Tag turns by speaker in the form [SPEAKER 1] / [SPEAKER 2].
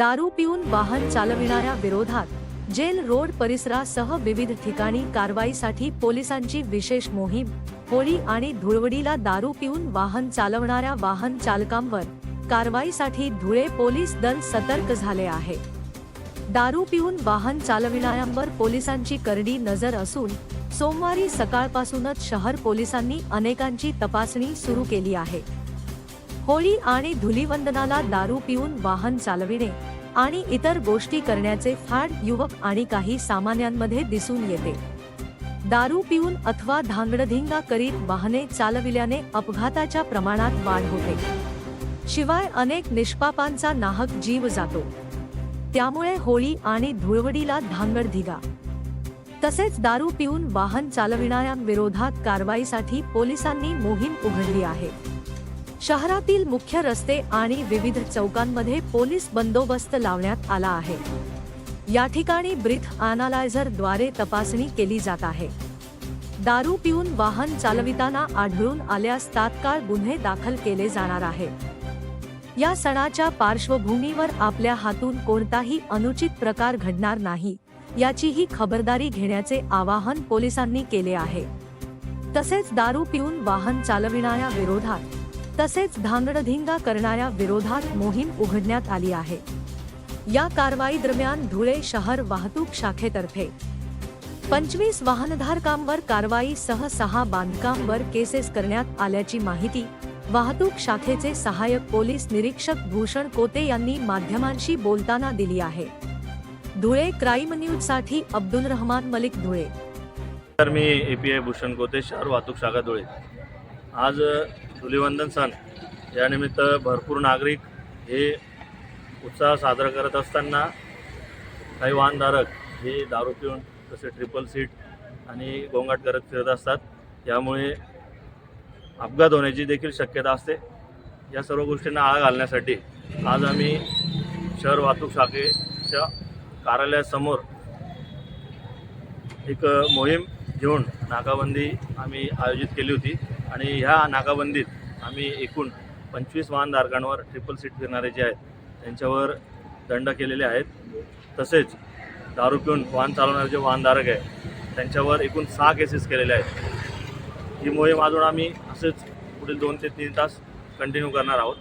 [SPEAKER 1] दारू पिऊन वाहन चालविणाऱ्या विरोधात जेल रोड परिसरासह विविध ठिकाणी कारवाईसाठी पोलिसांची विशेष मोहीम होळी आणि धुळवडीला दारू पिऊन वाहन चालवणाऱ्या वाहन चालकांवर कारवाईसाठी धुळे पोलीस दल सतर्क झाले आहे. दारू पिऊन वाहन चालविणाऱ्यांवर पोलिसांची करडी नजर असून सोमवारी सकाळपासूनच शहर पोलिसांनी अनेकांची तपासणी सुरू केली आहे. होळी आणि धुलीवंदनाला दारू पिऊन वाहन चालविणे आणि इतर गोष्टी करण्याचे फाड युवक आणि काही सामान्यांमध्ये दिसून येते. दारू पिऊन अथवा धांगडधिंगा करीत वाहने चालविल्याने अपघाताच्या प्रमाणात वाढ होते. शिवाय अनेक निष्पापांचा नाहक जीव जातो. त्यामुळे होळी आणि धुळवडीला धांगडधिगा. तसेच दारू पिऊन वाहन चालविणाऱ्यांविरोधात कारवाईसाठी पोलिसांनी मोहीम उघडली आहे. शहरातील मुख्य रस्ते आणि विविध चौकांमध्ये पोलीस बंदोबस्त लावण्यात आला आहे. या ठिकाणी ब्रीथ अनालायझरद्वारे तपासणी केली जात आहे. दारू पिऊन वाहन चालविताना आढळून आल्यास तात्काळ गुन्हे दाखल केले जाणार आहे. या सणाच्या पार्श्वभूमीवर आपल्या हातून कोणताही अनुचित प्रकार घडणार नाही याचीही खबरदारी घेण्याचे आवाहन पोलिसांनी केले आहे. तसेच दारू पिऊन वाहन चालविणाऱ्या विरोधात तसेच धांगडधिंगा करणाऱ्या विरोधात मोहीम उघडण्यात आली आहे. या कारवाई दरम्यान धुळे शहर वाहतूक शाखेतर्फे पंचवीस वाहनधारकांवर कारवाईसह सहा बांधकामवर केसेस करण्यात आल्याची माहिती वाहतूक शाखेचे सहाय्यक पोलीस निरीक्षक भूषण कोते यांनी माध्यमांशी बोलताना दिली आहे. धुळे क्राईम न्यूजसाठी अब्दुल रहमान मलिक धुळे.
[SPEAKER 2] तर मी A P I Bhushan Kote शहर वाहतूक शाखा धुळे. आज धुलिवंदन सण. यानिमित्त भरपूर नागरिक हे उत्साह साजरा करत असताना काही वाहनधारक हे दारू पिऊन तसे ट्रिपल सीट आणि गोंगाट करत फिरत असतात. त्यामुळे अपघात होण्याची देखील शक्यता असते. या सर्व गोष्टींना आळा घालण्यासाठी आज आम्ही शहर वाहतूक शाखेच्या कार्यालयासमोर एक मोहीम घेऊन नाकाबंदी आम्ही आयोजित केली होती. आणि ह्या नाकाबंदीत आम्ही एकूण पंचवीस वाहनधारकांवर ट्रिपल सीट फिरणारे जे आहेत त्यांच्यावर दंड केलेले आहेत. तसेच दारू पिऊन वाहन चालवणारे जे वाहनधारक आहे त्यांच्यावर एकूण सहा केसेस केलेले आहेत. ही मोहीम अजून आम्ही असेच पुढील दोन ते तीन तास कंटिन्यू करणार आहोत.